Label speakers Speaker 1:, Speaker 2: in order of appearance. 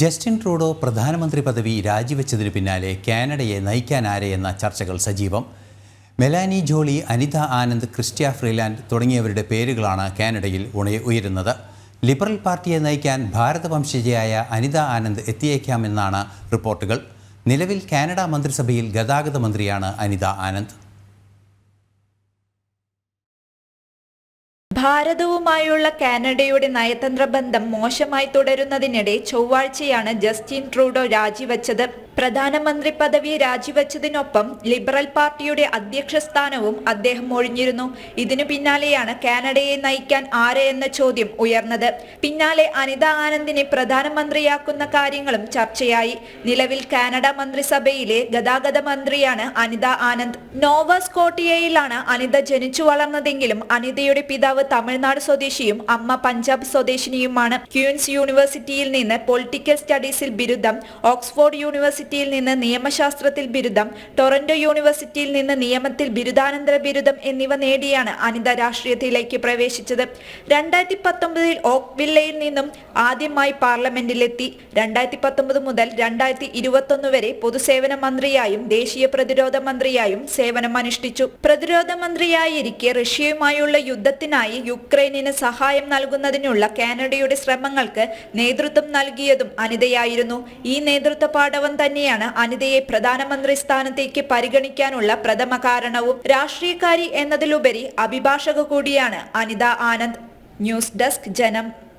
Speaker 1: Justin Trudeau പ്രധാനമന്ത്രി പദവി രാജിവെച്ചതിന് പിന്നാലെ കാനഡയെ നയിക്കാനാരെയെന്ന ചർച്ചകൾ സജീവം. Melanie Joly Anita Anand Chrystia Freeland തുടങ്ങിയവരുടെ പേരുകളാണ് കാനഡയിൽ ഉയരുന്നത്. ലിബറൽ പാർട്ടിയെ നയിക്കാൻ ഭാരതവംശജയായ അനിത ആനന്ദ് എത്തിയേക്കാമെന്നാണ് റിപ്പോർട്ടുകൾ. നിലവിൽ കാനഡ മന്ത്രിസഭയിൽ ഗതാഗത മന്ത്രിയാണ് അനിത ആനന്ദ്.
Speaker 2: ഭാരതവുമായുള്ള കാനഡയുടെ നയതന്ത്ര ബന്ധം മോശമായി തുടരുന്നതിനിടെ ചൊവ്വാഴ്ചയാണ് ജസ്റ്റിൻ ട്രൂഡോ രാജിവച്ചത്. പ്രധാനമന്ത്രി പദവി രാജിവെച്ചതിനൊപ്പം ലിബറൽ പാർട്ടിയുടെ അധ്യക്ഷ സ്ഥാനവും അദ്ദേഹം ഒഴിഞ്ഞിരുന്നു. ഇതിനു പിന്നാലെയാണ് കാനഡയെ നയിക്കാൻ ആര് എന്ന ചോദ്യം ഉയർന്നത്. പിന്നാലെ അനിത ആനന്ദിനെ പ്രധാനമന്ത്രിയാക്കുന്ന കാര്യങ്ങളും ചർച്ചയായി. നിലവിൽ കാനഡ മന്ത്രിസഭയിലെ ഗതാഗത മന്ത്രിയാണ് അനിത ആനന്ദ്. നോവ സ്കോട്ടിയയിലാണ് അനിത ജനിച്ചു വളർന്നതെങ്കിലും അനിതയുടെ പിതാവ് തമിഴ്നാട് സ്വദേശിയും അമ്മ പഞ്ചാബ് സ്വദേശിനിയുമാണ്. ക്യൂൻസ് യൂണിവേഴ്സിറ്റിയിൽ നിന്ന് പൊളിറ്റിക്കൽ സ്റ്റഡീസിൽ ബിരുദം ഓക്സ്ഫോർഡ് യൂണിവേഴ്സിറ്റിയിൽ നിന്ന് നിയമശാസ്ത്രത്തിൽ ബിരുദം ടൊറന്റോ യൂണിവേഴ്സിറ്റിയിൽ നിന്ന് നിയമത്തിൽ ബിരുദാനന്തര ബിരുദം എന്നിവ നേടിയാണ് അനിത രാഷ്ട്രീയത്തിലേക്ക് പ്രവേശിച്ചത്. രണ്ടായിരത്തി പത്തൊമ്പതിൽ ഓക് വില്ലയിൽ നിന്നും ആദ്യമായി പാർലമെന്റിലെത്തി. രണ്ടായിരത്തി പത്തൊമ്പത് മുതൽ രണ്ടായിരത്തി ഇരുപത്തൊന്ന് വരെ പൊതുസേവന മന്ത്രിയായും ദേശീയ പ്രതിരോധ മന്ത്രിയായും സേവനം അനുഷ്ഠിച്ചു പ്രതിരോധ മന്ത്രിയായിരിക്കെ റഷ്യയുമായുള്ള യുദ്ധത്തിനായി യുക്രൈനിന് സഹായം നൽകുന്നതിനുള്ള കാനഡയുടെ ശ്രമങ്ങൾക്ക് നേതൃത്വം നൽകിയതും അനിതയായിരുന്നു. ഈ നേതൃത്വ പാഠവം തന്നെയാണ് അനിതയെ പ്രധാനമന്ത്രി സ്ഥാനത്തേക്ക് പരിഗണിക്കാനുള്ള പ്രഥമ കാരണവും. രാഷ്ട്രീയക്കാരി എന്നതിലുപരി അഭിഭാഷക കൂടിയാണ് അനിത ആനന്ദ്. ന്യൂസ് ഡെസ്ക് ജനം.